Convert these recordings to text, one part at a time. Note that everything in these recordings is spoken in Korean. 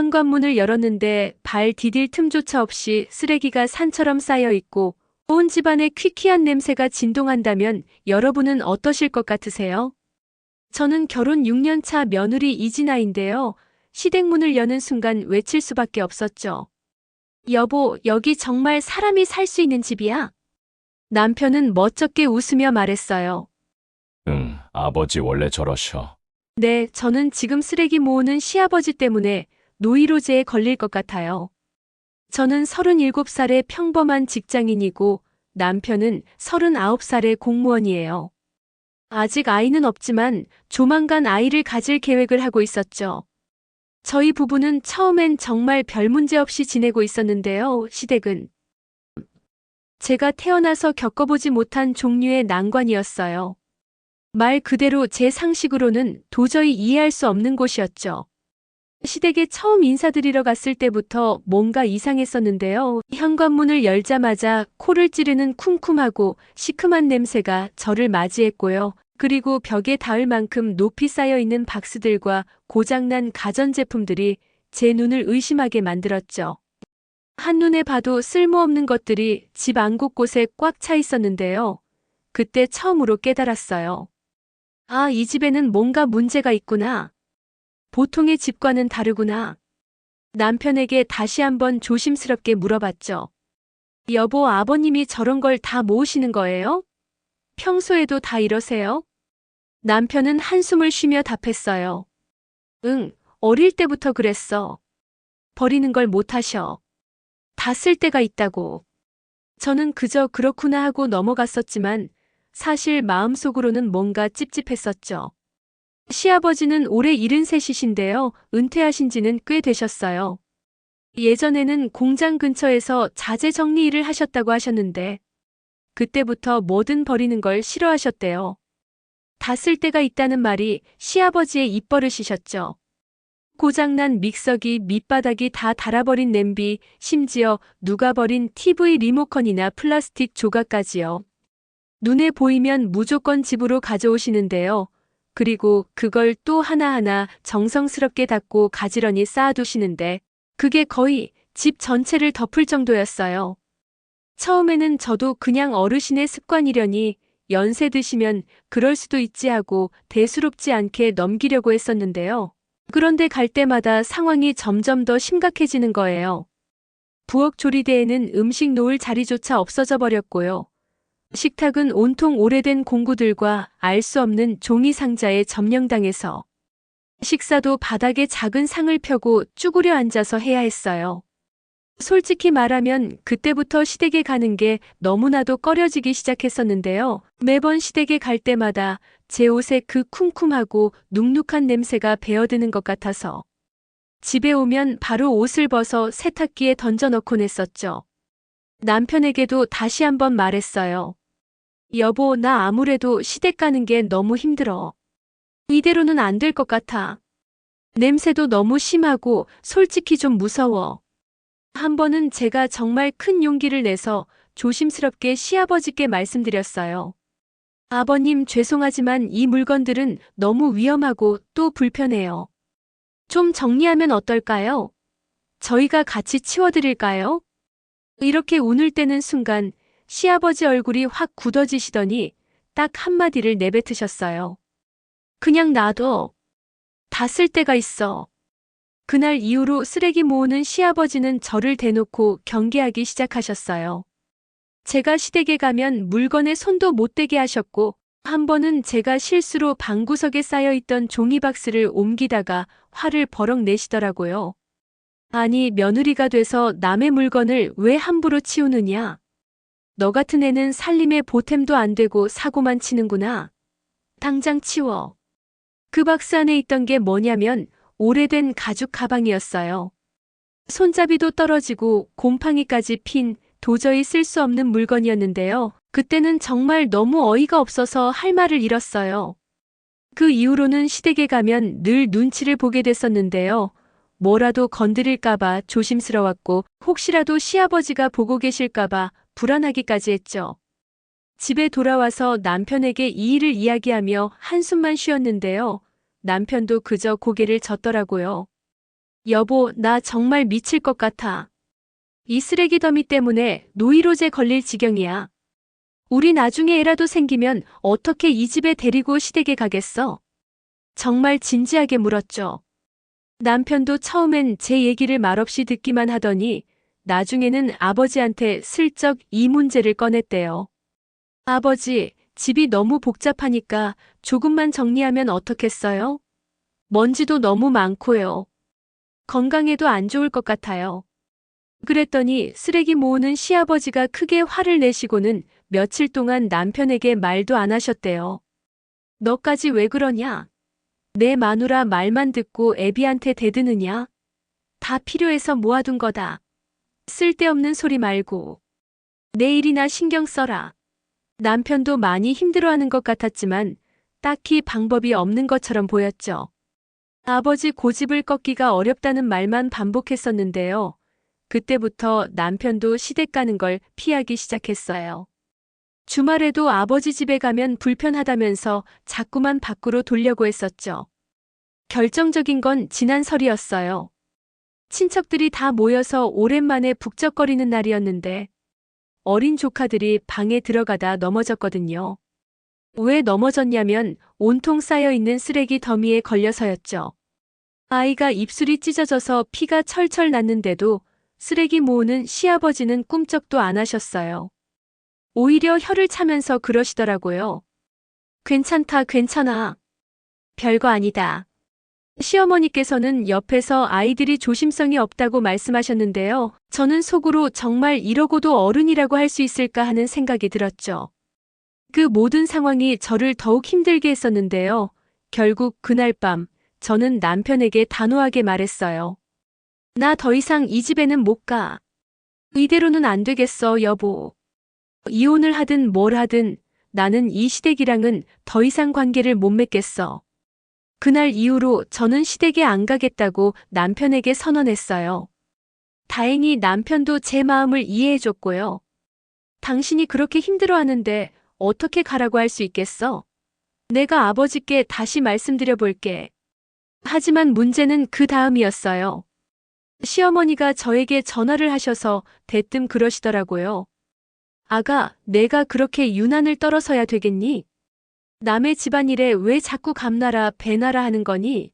현관문을 열었는데 발 디딜 틈조차 없이 쓰레기가 산처럼 쌓여 있고 온 집안에 퀴퀴한 냄새가 진동한다면 여러분은 어떠실 것 같으세요? 저는 결혼 6년차 며느리 이진아인데요. 시댁문을 여는 순간 외칠 수밖에 없었죠. 여보, 여기 정말 사람이 살 수 있는 집이야? 남편은 멋쩍게 웃으며 말했어요. 응, 아버지 원래 저러셔. 네, 저는 지금 쓰레기 모으는 시아버지 때문에 노이로제에 걸릴 것 같아요. 저는 37살의 평범한 직장인이고 남편은 39살의 공무원이에요. 아직 아이는 없지만 조만간 아이를 가질 계획을 하고 있었죠. 저희 부부는 처음엔 정말 별 문제 없이 지내고 있었는데요, 시댁은. 제가 태어나서 겪어보지 못한 종류의 난관이었어요. 말 그대로 제 상식으로는 도저히 이해할 수 없는 곳이었죠. 시댁에 처음 인사드리러 갔을 때부터 뭔가 이상했었는데요. 현관문을 열자마자 코를 찌르는 쿰쿰하고 시큼한 냄새가 저를 맞이했고요. 그리고 벽에 닿을 만큼 높이 쌓여 있는 박스들과 고장난 가전제품들이 제 눈을 의심하게 만들었죠. 한눈에 봐도 쓸모없는 것들이 집 안 곳곳에 꽉 차 있었는데요. 그때 처음으로 깨달았어요. 아, 이 집에는 뭔가 문제가 있구나. 보통의 집과는 다르구나. 남편에게 다시 한번 조심스럽게 물어봤죠. 여보, 아버님이 저런 걸 다 모으시는 거예요? 평소에도 다 이러세요? 남편은 한숨을 쉬며 답했어요. 응, 어릴 때부터 그랬어. 버리는 걸 못하셔. 다 쓸 때가 있다고. 저는 그저 그렇구나 하고 넘어갔었지만 사실 마음속으로는 뭔가 찝찝했었죠. 시아버지는 올해 73이신데요. 은퇴하신 지는 꽤 되셨어요. 예전에는 공장 근처에서 자재 정리 일을 하셨다고 하셨는데, 그때부터 뭐든 버리는 걸 싫어하셨대요. 다 쓸 때가 있다는 말이 시아버지의 입버릇이셨죠. 고장난 믹서기 밑바닥이 다 닳아버린 냄비, 심지어 누가 버린 TV 리모컨이나 플라스틱 조각까지요. 눈에 보이면 무조건 집으로 가져오시는데요. 그리고 그걸 또 하나하나 정성스럽게 닦고 가지런히 쌓아두시는데 그게 거의 집 전체를 덮을 정도였어요. 처음에는 저도 그냥 어르신의 습관이려니 연세 드시면 그럴 수도 있지 하고 대수롭지 않게 넘기려고 했었는데요. 그런데 갈 때마다 상황이 점점 더 심각해지는 거예요. 부엌 조리대에는 음식 놓을 자리조차 없어져 버렸고요. 식탁은 온통 오래된 공구들과 알 수 없는 종이 상자에 점령당해서 식사도 바닥에 작은 상을 펴고 쭈그려 앉아서 해야 했어요. 솔직히 말하면 그때부터 시댁에 가는 게 너무나도 꺼려지기 시작했었는데요. 매번 시댁에 갈 때마다 제 옷에 그 쿰쿰하고 눅눅한 냄새가 배어드는 것 같아서 집에 오면 바로 옷을 벗어 세탁기에 던져넣곤 했었죠. 남편에게도 다시 한번 말했어요. 여보, 나 아무래도 시댁 가는 게 너무 힘들어. 이대로는 안 될 것 같아. 냄새도 너무 심하고 솔직히 좀 무서워. 한 번은 제가 정말 큰 용기를 내서 조심스럽게 시아버지께 말씀드렸어요. 아버님 죄송하지만 이 물건들은 너무 위험하고 또 불편해요. 좀 정리하면 어떨까요? 저희가 같이 치워드릴까요? 이렇게 운을 떼는 순간 시아버지 얼굴이 확 굳어지시더니 딱 한마디를 내뱉으셨어요. 그냥 놔둬. 다쓸 때가 있어. 그날 이후로 쓰레기 모으는 시아버지는 저를 대놓고 경계하기 시작하셨어요. 제가 시댁에 가면 물건에 손도 못 대게 하셨고, 한 번은 제가 실수로 방구석에 쌓여있던 종이박스를 옮기다가 화를 버럭 내시더라고요. 아니, 며느리가 돼서 남의 물건을 왜 함부로 치우느냐? 너 같은 애는 살림에 보탬도 안 되고 사고만 치는구나. 당장 치워. 그 박스 안에 있던 게 뭐냐면 오래된 가죽 가방이었어요. 손잡이도 떨어지고 곰팡이까지 핀 도저히 쓸 수 없는 물건이었는데요. 그때는 정말 너무 어이가 없어서 할 말을 잃었어요. 그 이후로는 시댁에 가면 늘 눈치를 보게 됐었는데요. 뭐라도 건드릴까봐 조심스러웠고 혹시라도 시아버지가 보고 계실까봐 불안하기까지 했죠. 집에 돌아와서 남편에게 이 일을 이야기하며 한숨만 쉬었는데요. 남편도 그저 고개를 젓더라고요. 여보, 나 정말 미칠 것 같아. 이 쓰레기 더미 때문에 노이로제 걸릴 지경이야. 우리 나중에 애라도 생기면 어떻게 이 집에 데리고 시댁에 가겠어? 정말 진지하게 물었죠. 남편도 처음엔 제 얘기를 말없이 듣기만 하더니 나중에는 아버지한테 슬쩍 이 문제를 꺼냈대요. 아버지, 집이 너무 복잡하니까 조금만 정리하면 어떻겠어요? 먼지도 너무 많고요. 건강에도 안 좋을 것 같아요. 그랬더니 쓰레기 모으는 시아버지가 크게 화를 내시고는 며칠 동안 남편에게 말도 안 하셨대요. 너까지 왜 그러냐? 내 마누라 말만 듣고 애비한테 대드느냐? 다 필요해서 모아둔 거다. 쓸데없는 소리 말고. 내일이나 신경 써라. 남편도 많이 힘들어하는 것 같았지만 딱히 방법이 없는 것처럼 보였죠. 아버지 고집을 꺾기가 어렵다는 말만 반복했었는데요. 그때부터 남편도 시댁 가는 걸 피하기 시작했어요. 주말에도 아버지 집에 가면 불편하다면서 자꾸만 밖으로 돌려고 했었죠. 결정적인 건 지난 설이었어요. 친척들이 다 모여서 오랜만에 북적거리는 날이었는데 어린 조카들이 방에 들어가다 넘어졌거든요. 왜 넘어졌냐면 온통 쌓여 있는 쓰레기 더미에 걸려서였죠. 아이가 입술이 찢어져서 피가 철철 났는데도 쓰레기 모으는 시아버지는 꿈쩍도 안 하셨어요. 오히려 혀를 차면서 그러시더라고요. 괜찮다, 괜찮아. 별거 아니다. 시어머니께서는 옆에서 아이들이 조심성이 없다고 말씀하셨는데요. 저는 속으로 정말 이러고도 어른이라고 할 수 있을까 하는 생각이 들었죠. 그 모든 상황이 저를 더욱 힘들게 했었는데요. 결국 그날 밤, 저는 남편에게 단호하게 말했어요. 나 더 이상 이 집에는 못 가. 이대로는 안 되겠어, 여보. 이혼을 하든 뭘 하든 나는 이 시댁이랑은 더 이상 관계를 못 맺겠어. 그날 이후로 저는 시댁에 안 가겠다고 남편에게 선언했어요. 다행히 남편도 제 마음을 이해해줬고요. 당신이 그렇게 힘들어하는데 어떻게 가라고 할 수 있겠어? 내가 아버지께 다시 말씀드려 볼게. 하지만 문제는 그 다음이었어요. 시어머니가 저에게 전화를 하셔서 대뜸 그러시더라고요. 아가, 내가 그렇게 유난을 떨어서야 되겠니? 남의 집안일에 왜 자꾸 감나라 배나라 하는 거니?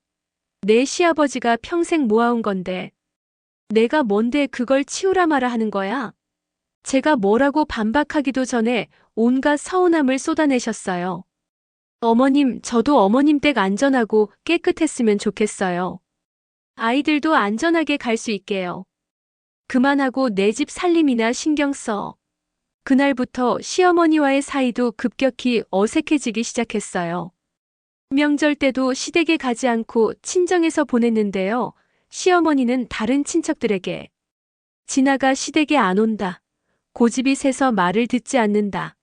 내 시아버지가 평생 모아온 건데. 내가 뭔데 그걸 치우라 마라 하는 거야? 제가 뭐라고 반박하기도 전에 온갖 서운함을 쏟아내셨어요. 어머님, 저도 어머님 댁 안전하고 깨끗했으면 좋겠어요. 아이들도 안전하게 갈 수 있게요. 그만하고 내 집 살림이나 신경 써. 그날부터 시어머니와의 사이도 급격히 어색해지기 시작했어요. 명절 때도 시댁에 가지 않고 친정에서 보냈는데요. 시어머니는 다른 친척들에게 지나가 시댁에 안 온다. 고집이 세서 말을 듣지 않는다.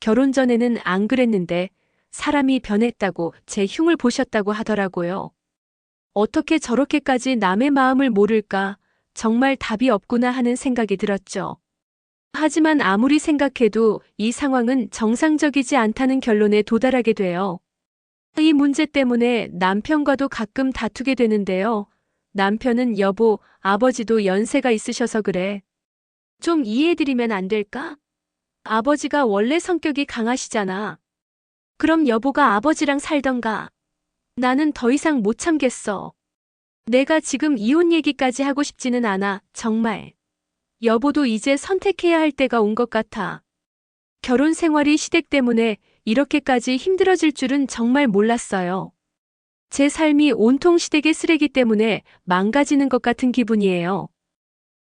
결혼 전에는 안 그랬는데 사람이 변했다고 제 흉을 보셨다고 하더라고요. 어떻게 저렇게까지 남의 마음을 모를까 정말 답이 없구나 하는 생각이 들었죠. 하지만 아무리 생각해도 이 상황은 정상적이지 않다는 결론에 도달하게 돼요. 이 문제 때문에 남편과도 가끔 다투게 되는데요. 남편은 여보, 아버지도 연세가 있으셔서 그래. 좀 이해해드리면 안 될까? 아버지가 원래 성격이 강하시잖아. 그럼 여보가 아버지랑 살던가. 나는 더 이상 못 참겠어. 내가 지금 이혼 얘기까지 하고 싶지는 않아, 정말. 여보도 이제 선택해야 할 때가 온 것 같아. 결혼 생활이 시댁 때문에 이렇게까지 힘들어질 줄은 정말 몰랐어요. 제 삶이 온통 시댁의 쓰레기 때문에 망가지는 것 같은 기분이에요.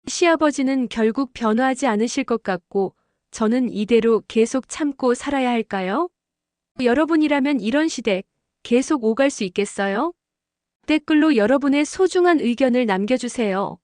시아버지는 결국 변화하지 않으실 것 같고, 저는 이대로 계속 참고 살아야 할까요? 여러분이라면 이런 시댁 계속 오갈 수 있겠어요? 댓글로 여러분의 소중한 의견을 남겨주세요.